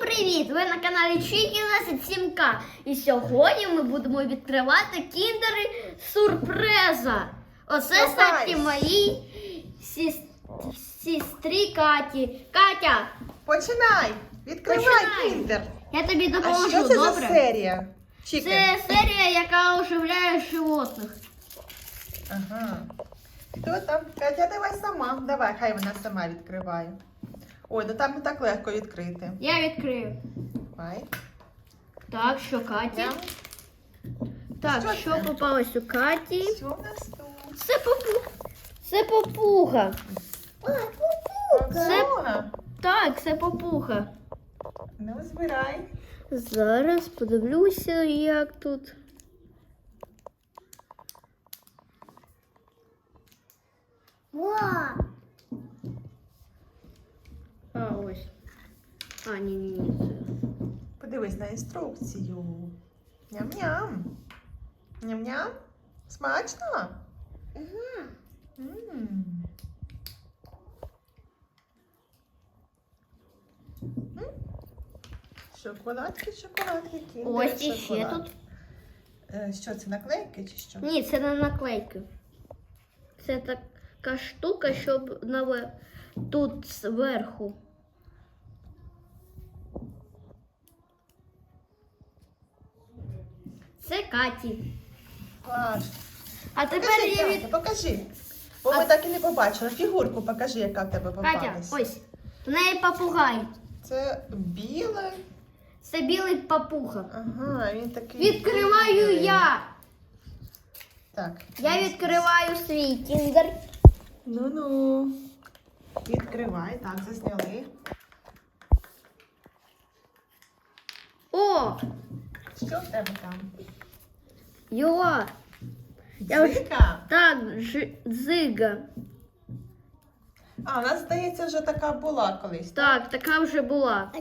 привіт! Ви на каналі Чікі 27К. І сьогодні ми будемо відкривати кіндери сюрприза. Оце кстати, моїй сіс... сестрі Каті. Катя, Починай! Відкривай Починай. кіндер. я тобі А що це добре? за серія? Чікен. Це серія, яка оживляє животних. Ага. Хто там? Катя, давай сама. Давай, хай вона сама відкриває. Ой, ну там не так легко відкрити. Я відкрию. Давай. Так, що Каті? Я. Так, Що що це? попалось у Каті? Що в нас тут? Це попуга. Це попуга. Це- Попуга. Так, це попуга. Ну, збирай. Зараз подивлюся, як тут. А, ось. А, ні, ні, ні. Це. Подивись на інструкцію. Ням-ням. Ням-ням. Смачно? М. Шоколадки, шоколадки, кіндер, Ось і ще шоколад. тут. Е, Що це наклейки чи що? Ні, це не наклейки. Це така штука, щоб наве... тут зверху. Це Каті. А тепер Покажи, я від... Катя, покажи. Бо ми так і не побачили. Фігурку покажи, яка в тебе Катя, попалась. ось. В неї папугай. Це біле. Це білий папуга. Ага, він такий. Відкриваю я. Так. Я відкриваю свій кіндер. Ну-ну. Відкривай, так, засняли. О, Що в тебе там? Його. Я вже- Так, ж... дзига. А, у нас, здається, вже така була колись. Так, така вже була.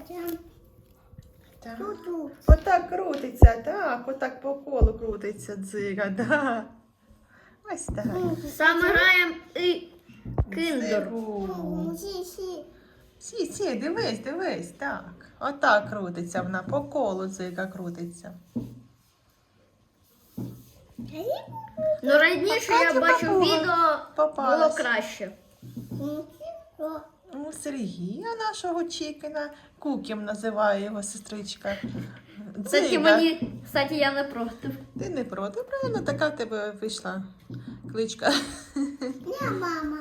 Так. Отак крутиться, так, отак по колу крутиться дзига, да. Ось так. Саме граємо і киндер. Дзигу. Сі, сі, дивись, дивись, так. Отак крутиться вона, по колу дзига крутиться. Ну раніше я бачив відео було краще. У Сергія нашого Чікена, Кукім називає його сестричка. Кстати, Дзига. мені, кстати, я не проти. Ти не проти, правильно? Така в тебе вийшла кличка. Я мама.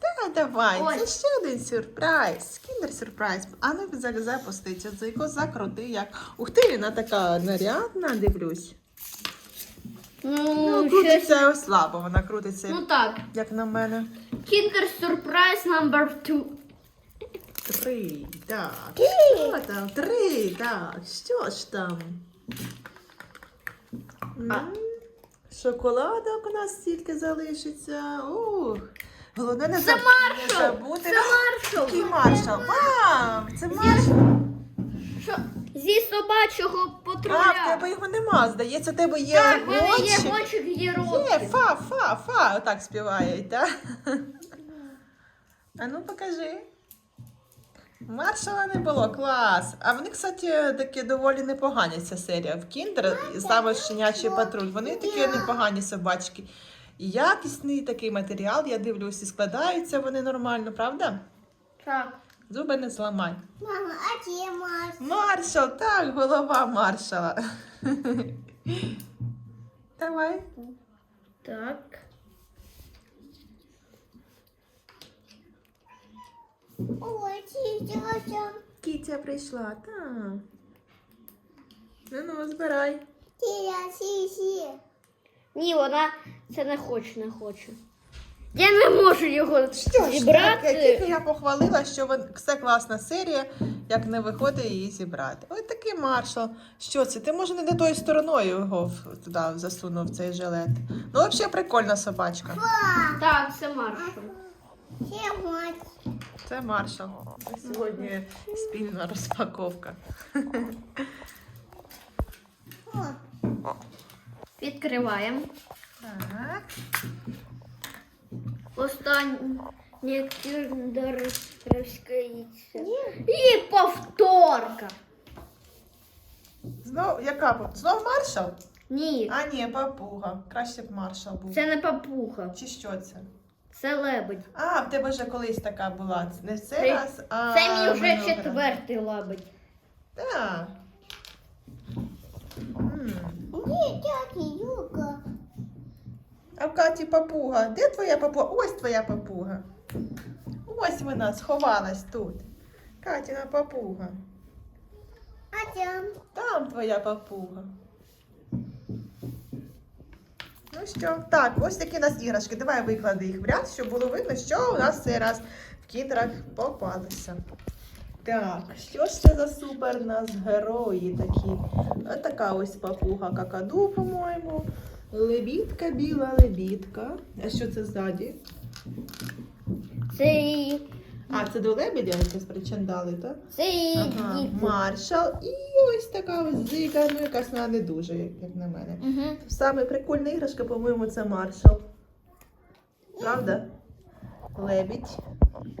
Та давай, Ой. це ще один сюрприз. Кіндер сюрприз. А ну залізай пуститься, дзико, закрути як. Ух ти, вона така нарядна, дивлюсь. Ну, Ну, щось. крутиться слабо, вона крутиться, Ну так. як на мене. Kinder Surprise number 2. Три, так. Що там? Три, так. Що ж там? М, Шоколадок у нас стільки залишиться. Ух. Головне не Це заб- не маршал! забути. Це маршал! Який маршал? Вау! Це маршал. Що? Зі собачого А, в тебе його нема. Здається, в тебе є Так, в мене є гонщик. гонщик Є, фа, фа, фа. Отак співають, так? А ну покажи. Маршала не було, клас. А вони, кстати, такі доволі непогані ця серія. В Кіндер саме щенячий патруль. Вони такі непогані собачки. І якісний такий матеріал, я дивлюсь, і складаються вони нормально, правда? Так. Зуби не зламай. Мама, а где Марс? Маршал, так, голова маршала. Давай. Так. Ой, тетя, Кітя прийшла, так. Ну ну, збирай. тетя, сиси. Ні, вона це не хоче, не хоче. Я не можу його Що ж таке? зібрати. Тільки я похвалила, що вон- все класна серія, як не виходить її зібрати. Ось такий маршал. Що це? Ти може не не тою стороною його в- туди засунув цей жилет. Ну, взагалі прикольна собачка. Так, це маршал. Це маршал. Сьогодні спільна розпаковка. Відкриваємо. Так. Останнє кіндерівське яйце. І повторка. Знов, яка? Знов маршал? Ні, А, ні, папуга. Краще б маршал був. це не папуха, Чи що це? це лебедь. А, в тебе вже колись така була. Не в цей Це- раз, а Це мій вже минулого разу. четвертий лебедь. Так. М. Ні, Юка. А в Каті папуга. Де твоя папуга? Ось твоя папуга. Ось вона сховалась тут. Катіна папуга. А там? Там твоя папуга. Ну що, так, ось такі у нас іграшки. Давай виклади їх в ряд, щоб було видно, що у нас цей раз в кіндрах попалося. Так, що ж це за супер у нас герої такі? Ось така ось папуга какаду, по-моєму. Лебідка, біла лебідка. А що це ззаді? Це А, це до лебедя якось причандали, так? це Ага, діти. маршал. І ось така ось зика, ну якась вона не дуже, як як на мене. Угу. Саме прикольна іграшка, по-моєму, це маршал. Правда? Лебідь.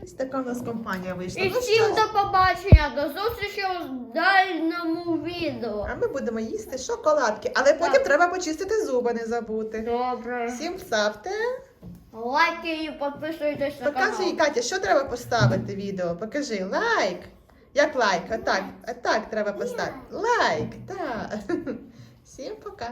Ось така у нас компанія вийшла. І Ну всім до побачення, до зустрічі у дальньому відео. а ми будемо їсти шоколадки, але потім Так. треба почистити зуби, не забути. Добре. Всім ставте. Лайки і підписуйтесь на Покажи, канал. Катя, що треба поставити відео? Покажи лайк. Як лайк? Отак, отак треба поставити. Лайк, так. Всім пока.